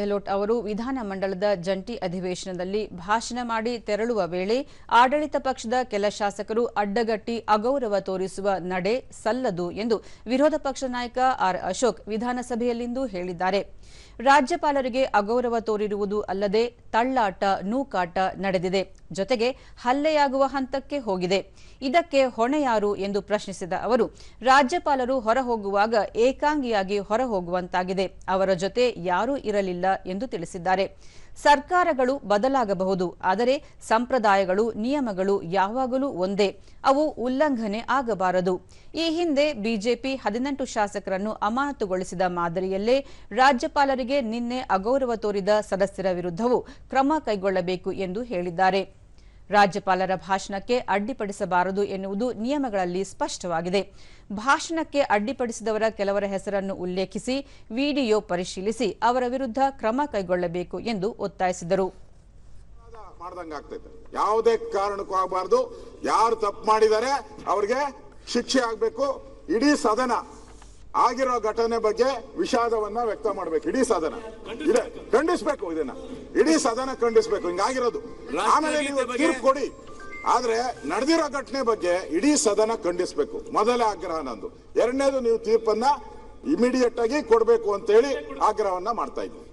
ಗೆಹ್ಲೋಟ್ ಅವರು ವಿಧಾನಮಂಡಲದ ಜಂಟಿ ಅಧಿವೇಶನದಲ್ಲಿ ಭಾಷಣ ಮಾಡಿ ತೆರಳುವ ವೇಳೆ ಆಡಳಿತ ಪಕ್ಷದ ಕೆಲ ಶಾಸಕರು ಅಡ್ಡಗಟ್ಟಿ ಅಗೌರವ ತೋರಿಸುವ ನಡೆ ಸಲ್ಲದು ಎಂದು ವಿರೋಧ ಪಕ್ಷ ನಾಯಕ ಆರ್ ಅಶೋಕ್ ವಿಧಾನಸಭೆಯಲ್ಲಿಂದು ಹೇಳಿದ್ದಾರೆ. ರಾಜ್ಯಪಾಲರಿಗೆ ಅಗೌರವ ತೋರಿರುವುದು ಅಲ್ಲದೆ ತಳ್ಳಾಟ, ನೂಕಾಟ ನಡೆದಿದೆ. ಜೊತೆಗೆ ಹಲ್ಲೆಯಾಗುವ ಹಂತಕ್ಕೆ ಹೋಗಿದೆ. ಇದಕ್ಕೆ ಹೊಣೆ ಯಾರು ಎಂದು ಪ್ರಶ್ನಿಸಿದ ಅವರು, ರಾಜ್ಯಪಾಲರು ಹೊರಹೋಗುವಾಗ ಏಕಾಂಗಿಯಾಗಿ ಹೊರಹೋಗುವಂತಾಗಿದೆ. ಅವರ ಜೊತೆ ಯಾರೂ ಇರಲಿಲ್ಲ. ಎಂದು ತಿಳಿಸಿದ್ದಾರೆ. ಸರ್ಕಾರಗಳು ಬದಲಾಗಬಹುದು, ಆದರೆ ಸಂಪ್ರದಾಯಗಳು, ನಿಯಮಗಳು ಯಾವಾಗಲೂ ಒಂದೇ, ಅವು ಉಲ್ಲಂಘನೆ ಆಗಬಾರದು. ಈ ಹಿಂದೆ ಬಿಜೆಪಿ ಹದಿನೆಂಟು ಶಾಸಕರನ್ನು ಅಮಾನತುಗೊಳಿಸಿದ ಮಾದರಿಯಲ್ಲೇ ರಾಜ್ಯಪಾಲರಿಗೆ ನಿನ್ನೆ ಅಗೌರವ ತೋರಿದ ಸದಸ್ಯರ ವಿರುದ್ಧವೂ ಕ್ರಮ ಕೈಗೊಳ್ಳಬೇಕು ಎಂದು ಹೇಳಿದ್ದಾರೆ. ರಾಜ್ಯಪಾಲರ ಭಾಷಣಕ್ಕೆ ಅಡ್ಡಿಪಡಿಸಬಾರದು ಎನ್ನುವುದು ನಿಯಮಗಳಲ್ಲಿ ಸ್ಪಷ್ಟವಾಗಿದೆ. ಭಾಷಣಕ್ಕೆ ಅಡ್ಡಿಪಡಿಸಿದವರ ಕೆಲವರ ಹೆಸರನ್ನು ಉಲ್ಲೇಖಿಸಿ, ವಿಡಿಯೋ ಪರಿಶೀಲಿಸಿ ಅವರ ವಿರುದ್ಧ ಕ್ರಮ ಕೈಗೊಳ್ಳಬೇಕು ಎಂದು ಒತ್ತಾಯಿಸಿದರು. ಯಾವುದೇ ಕಾರಣಕ್ಕೂ ಆಗಬಾರದು. ಯಾರು ತಪ್ಪು ಮಾಡಿದರೆ ಅವರಿಗೆ ಶಿಕ್ಷೆ ಆಗಬೇಕು. ಇಡೀ ಸದನ ಆಗಿರೋ ಘಟನೆ ಬಗ್ಗೆ ವಿಷಾದವನ್ನ ವ್ಯಕ್ತ ಮಾಡ್ಬೇಕು. ಇಡೀ ಸದನ. ಇದೆ. ಖಂಡಿಸ್ಬೇಕು ಇದನ್ನ. ಇಡೀ ಸದನ ಖಂಡಿಸ್ಬೇಕು. ಹಿಂಗಾಗಿರೋದು ಆಮೇಲೆ ನೀವು ತೀರ್ಪು ಕೊಡಿ. ಆದ್ರೆ ನಡೆದಿರೋ ಘಟನೆ ಬಗ್ಗೆ ಇಡೀ ಸದನ ಖಂಡಿಸ್ಬೇಕು. ಮೊದಲೇ ಆಗ್ರಹ ನಂದು. ಎರಡನೇದು ನೀವು ತೀರ್ಪನ್ನ ಇಮಿಡಿಯೇಟ್ ಆಗಿ ಕೊಡ್ಬೇಕು ಅಂತ ಹೇಳಿ ಆಗ್ರಹವನ್ನ ಮಾಡ್ತಾ ಇದ್ದೀನಿ.